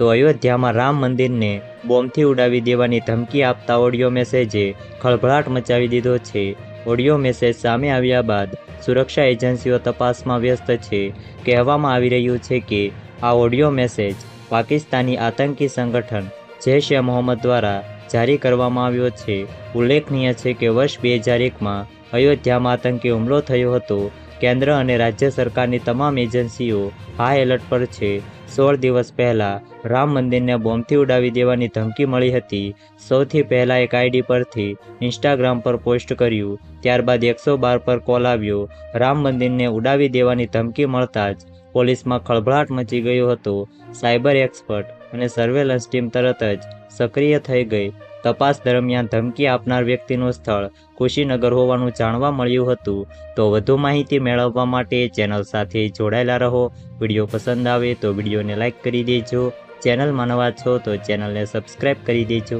તો અયોધ્યામાં રામ મંદિરને બોમ્બથી ઉડાવી દેવાની ધમકી આપતા ઓડિયો મેસેજે ખળભળાટ મચાવી દીધો છે. ઓડિયો મેસેજ સામે આવ્યા બાદ સુરક્ષા એજન્સીઓ તપાસમાં વ્યસ્ત છે. કહેવામાં આવી રહ્યું છે કે આ ઓડિયો મેસેજ પાકિસ્તાની આતંકી સંગઠન જૈશ એ મોહમ્મદ દ્વારા જારી કરવામાં આવ્યો છે. ઉલ્લેખનીય છે કે વર્ષ બે હજાર એકમાં અયોધ્યામાં આતંકી હુમલો થયો હતો. કેન્દ્ર અને રાજ્ય સરકારની તમામ એજન્સીઓ હાઈ એલર્ટ પર છે. સોળ દિવસ પહેલાં રામ મંદિરને બોમ્બથી ઉડાવી દેવાની ધમકી મળી હતી. સૌથી પહેલાં એક આઈડી પરથી ઇન્સ્ટાગ્રામ પર પોસ્ટ કર્યું. ત્યારબાદ એકસો બાર પર કોલ આવ્યો. રામ મંદિરને ઉડાવી દેવાની ધમકી મળતા જ પોલીસમાં ખળભળાટ મચી ગયો હતો. સાયબર એક્સપર્ટ અને સર્વેલન્સ ટીમ તરત જ સક્રિય થઈ ગઈ. તપાસ દરમિયાન ધમકી આપનાર વ્યક્તિનું સ્થળ કુશીનગર હોવાનું જાણવા મળ્યું હતું. તો વધુ માહિતી મેળવવા માટે ચેનલ સાથે જોડાયેલા રહો. વીડિયો પસંદ આવે તો વિડીયોને લાઇક કરી દેજો. ચેનલમાં નવા છો તો ચેનલને સબસ્ક્રાઈબ કરી દેજો.